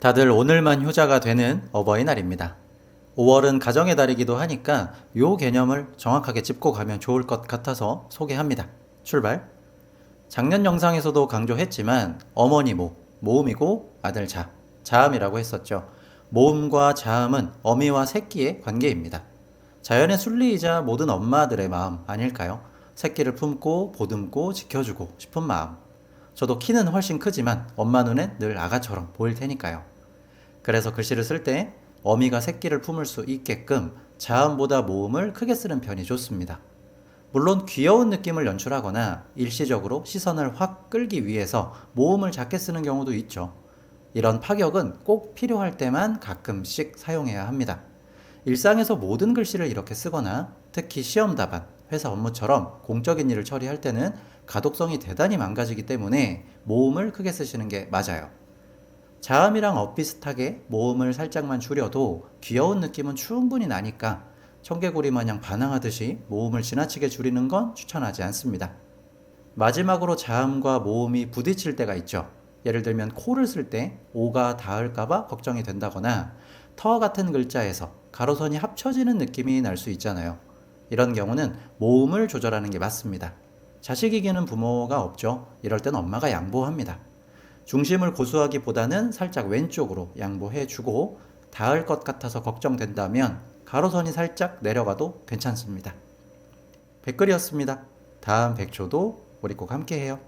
다들 오늘만 효자가 되는 어버이날입니다. 5월은 가정의 달이기도 하니까 요 개념을 정확하게 짚고 가면 좋을 것 같아서 소개합니다. 출발! 작년 영상에서도 강조했지만 어머니 모, 모음이고 아들 자, 자음이라고 했었죠. 모음과 자음은 어미와 새끼의 관계입니다. 자연의 순리이자 모든 엄마들의 마음 아닐까요? 새끼를 품고 보듬고 지켜주고 싶은 마음. 저도 키는 훨씬 크지만 엄마 눈엔 늘 아가처럼 보일 테니까요. 그래서 글씨를 쓸 때 어미가 새끼를 품을 수 있게끔 자음보다 모음을 크게 쓰는 편이 좋습니다. 물론 귀여운 느낌을 연출하거나 일시적으로 시선을 확 끌기 위해서 모음을 작게 쓰는 경우도 있죠. 이런 파격은 꼭 필요할 때만 가끔씩 사용해야 합니다. 일상에서 모든 글씨를 이렇게 쓰거나 특히 시험 답안, 회사 업무처럼 공적인 일을 처리할 때는 가독성이 대단히 망가지기 때문에 모음을 크게 쓰시는 게 맞아요. 자음이랑 엇비슷하게 모음을 살짝만 줄여도 귀여운 느낌은 충분히 나니까 청개구리 마냥 반항하듯이 모음을 지나치게 줄이는 건 추천하지 않습니다. 마지막으로 자음과 모음이 부딪힐 때가 있죠. 예를 들면 코를 쓸 때 오가 닿을까봐 걱정이 된다거나 터 같은 글자에서 가로선이 합쳐지는 느낌이 날 수 있잖아요. 이런 경우는 모음을 조절하는 게 맞습니다. 자식에게는 부모가 없죠. 이럴 땐 엄마가 양보합니다. 중심을 고수하기보다는 살짝 왼쪽으로 양보해 주고 닿을 것 같아서 걱정된다면 가로선이 살짝 내려가도 괜찮습니다. 백글이었습니다. 다음 백초도 우리 꼭 함께 해요.